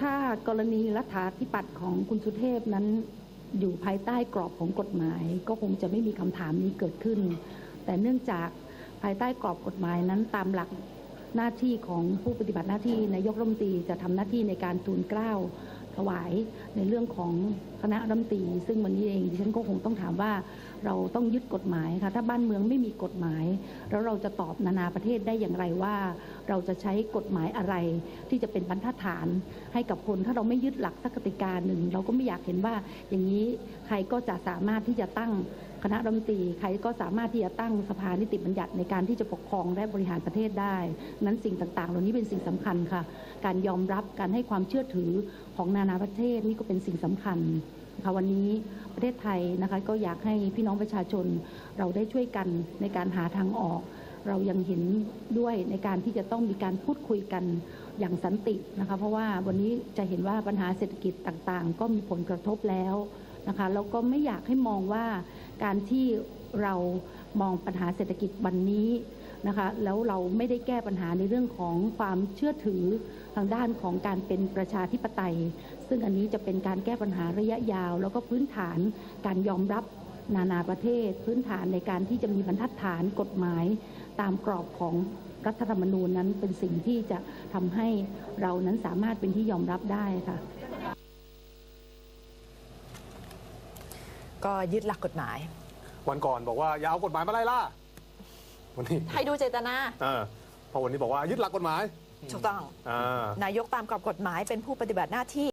ถ้ากรณีรัฐาธิปัตย์ของคุณสุเทพนั้นอยู่ภายใต้กรอบของกฎหมาย ก็คงจะไม่มีคำถามนี้เกิดขึ้น แต่เนื่องจากภายใต้กรอบกฎหมายนั้นตามหลักหน้าที่ของผู้ปฏิบัติหน้าที่นายกรัฐมนตรีจะทำหน้าที่ในการทูลเกล้าถวายในเรื่องของคณะรัฐมนตรีซึ่งวันนี้เองดิฉันก็คงต้องถามว่า เราต้องยึดกฎหมายค่ะ ถ้าบ้านเมืองไม่มีกฎหมาย แล้วเราจะตอบนานาประเทศได้อย่างไรว่า เราจะใช้กฎหมายอะไร ที่จะเป็นบรรทัดฐานให้กับคน ถ้าเราไม่ยึดหลักสักกติกาหนึ่ง เราก็ไม่อยากเห็นว่าอย่างนี้ใครก็จะสามารถที่จะตั้งคณะรัฐมนตรีใครก็สามารถที่จะตั้งสภานิติบัญญัติในการที่จะปกครองและบริหารประเทศได้ นั้นสิ่งต่างๆ เหล่านี้เป็นสิ่งสำคัญค่ะ การยอมรับการให้ความเชื่อถือของนานาประเทศนี่ก็เป็นสิ่งสำคัญ ค่ะวันนี้ประเทศไทยนะคะก็อยากให้พี่น้องประชาชนเราได้ช่วยกันในการหาทางออก เรายังเห็นด้วยในการที่จะต้องมีการพูดคุยกันอย่างสันตินะคะเพราะว่าวันนี้จะเห็นว่าปัญหาเศรษฐกิจต่างๆ ก็มีผลกระทบแล้วนะคะแล้วก็ไม่อยากให้มองว่าการที่เรามองปัญหาเศรษฐกิจวันนี้ นะคะแล้วเราไม่ได้แก้ปัญหาในเรื่องของความเชื่อถือทางด้านของการเป็นประชาธิปไตย ซึ่งอันนี้จะเป็นการแก้ปัญหาระยะยาว แล้วก็พื้นฐานการยอมรับนานาประเทศ พื้นฐานในการที่จะมีบรรทัดฐานกฎหมาย ตามกรอบของรัฐธรรมนูญนั้นเป็นสิ่งที่จะทำให้เรานั้นสามารถเป็นที่ยอมรับได้ค่ะก็ยึดหลักกฎหมาย วันก่อนบอกว่าอย่าเอากฎหมายมาไล่ล่า วันนี้ให้ดูเจตนาเออพอวันนี้บอกว่ายึดหลักกฎหมายถูกต้อง อ่า นายกตามกรอบกฎหมายเป็นผู้ปฏิบัติหน้าที่